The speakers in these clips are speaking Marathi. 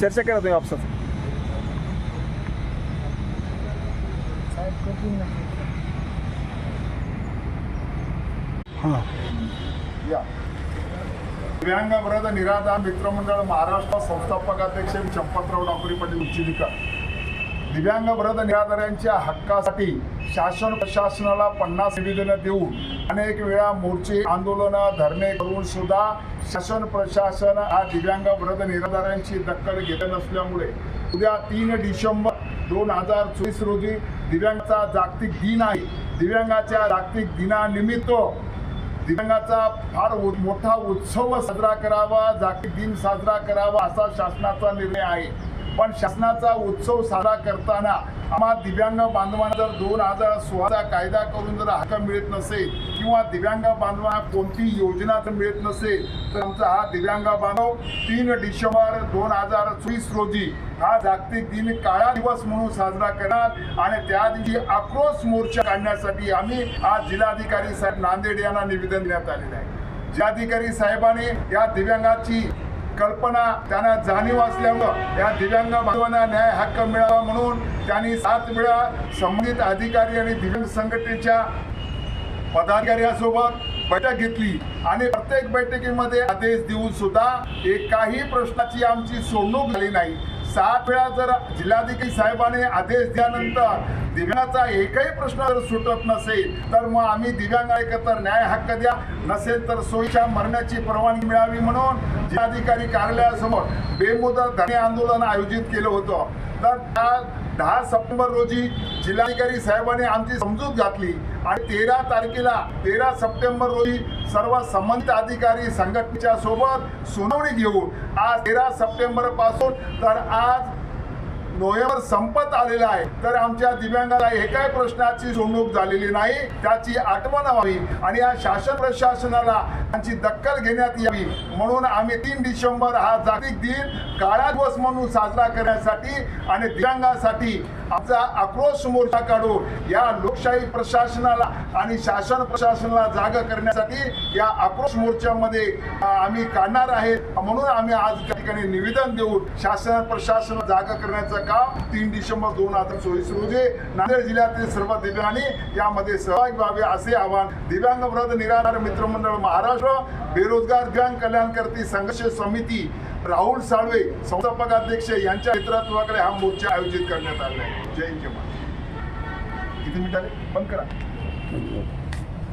चर्चा करा तुम्ही आपसात हां. या. दिव्यांग विरोध निराधार मित्रमंडळ महाराष्ट्र संस्थापक अध्यक्ष चंपतराव डांबरी पाटील उच्चिलिका दिव्यांग वृद्ध निराधारांच्या हक्कासाठी शासन प्रशासनाला पन्नास निवेदनं देऊन अनेक वेळा मोर्चे आंदोलनं धरणे करून सुद्धा शासन प्रशासन हा दिव्यांग वृद्ध निराधारांची दखल घेत नसल्यामुळे उद्या तीन डिसेंबर दोन हजार चोवीस रोजी दिव्यांगाचा जागतिक दिन आहे. दिव्यांगाच्या जागतिक दिनानिमित्त दिव्यांगाचा फार उ- मोठा उत्सव साजरा करावा जागतिक दिन साजरा करावा असा शासनाचा निर्णय आहे. पण शासनाचा उत्सव साजरा करताना आम्हा दिव्यांग बांधवांना जर दोन हजार सोळाचा कायदा करून जर हक्क मिळत नसेल किंवा दिव्यांग बांधवांना कोणती योजना जर मिळत नसेल तर आमचा हा दिव्यांग बांधव तीन डिसेंबर दोन हजार चोवीस रोजी हा जागतिक दिन काळा दिवस म्हणून साजरा करणार आणि त्या दिवशी आक्रोश मोर्चा काढण्यासाठी आम्ही आज जिल्हाधिकारी साहेब नांदेड यांना निवेदन देण्यात आलेलं आहे. जिल्हाधिकारी साहेबांनी या दिव्यांगाची कल्पना त्यांना जाणीव असल्यामुळं या दिव्यांग बांधवांना न्याय हक्क मिळावा म्हणून त्यांनी सात वेळा संबंधित अधिकारी आणि दिव्यांग संघटनेच्या पदाधिकाऱ्यासोबत बैठक घेतली. आणि प्रत्येक बैठकीमध्ये आदेश देऊन सुद्धा एकाही प्रश्नाची आमची सोडणूक झाली नाही. सात वेळा जर जिल्हाधिकारी साहेबांनी आदेश दिल्यानंतर दिव्यांगाचा एकही प्रश्न जर सुटत नसेल तर मग आम्ही दिव्यांग एकत्र न्याय हक्क द्या. नसेल तर सोयीच्या मरण्याची परवानगी मिळावी म्हणून जिल्हाधिकारी कार्यालयासमोर बेमुदत धरणे आंदोलन आयोजित केलं होतं. तर त्या दहा सप्टेंबर रोजी जिल्हाधिकारी साहेबांनी आमची समजूत घातली. आणि तेरा तारखेला तेरा सप्टेंबर रोजी सर्व संबंधित अधिकारी संघटनेच्या सोबत सुनावणी घेऊन आज तेरा सप्टेंबरपासून तर आज नोव्हेंबर संपत आलेला आहे. तर आमच्या दिव्यांगाला एकाही प्रश्नाची सोडणूक झालेली नाही. त्याची आठवण व्हावी आणि या शासन प्रशासनाला त्यांची दखल घेण्यात यावी. म्हणून आम्ही तीन डिसेंबर हा जागतिक दिन काळा दिवस म्हणून साजरा करण्यासाठी आणि दिव्यांगासाठी आमचा आक्रोश मोर्चा काढून या लोकशाही प्रशासनाला आणि शासन प्रशासनाला जाग करण्यासाठी या आक्रोश मोर्चामध्ये आम्ही काढणार आहे. म्हणून आम्ही आज त्या ठिकाणी निवेदन देऊन शासन प्रशासन जाग करण्याचं काम तीन डिसेंबर दोन हजार चोवीस रोजी नांदेड जिल्ह्यातील सर्व दिव्यांनी यामध्ये सहभागी व्हावे असे आवाहन दिव्यांग व्रत निराधार मित्रमंडळ महाराष्ट्र बेरोजगार दिव्यांग कल्याणकर्ती संघर्ष समिती राहुल साळवे संस्थापक अध्यक्ष यांच्या नेतृत्वाकडे हा मोर्चा आयोजित करण्यात आला आहे. जय जय किती मिनिटाले बंद करा.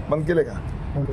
बंद केले का?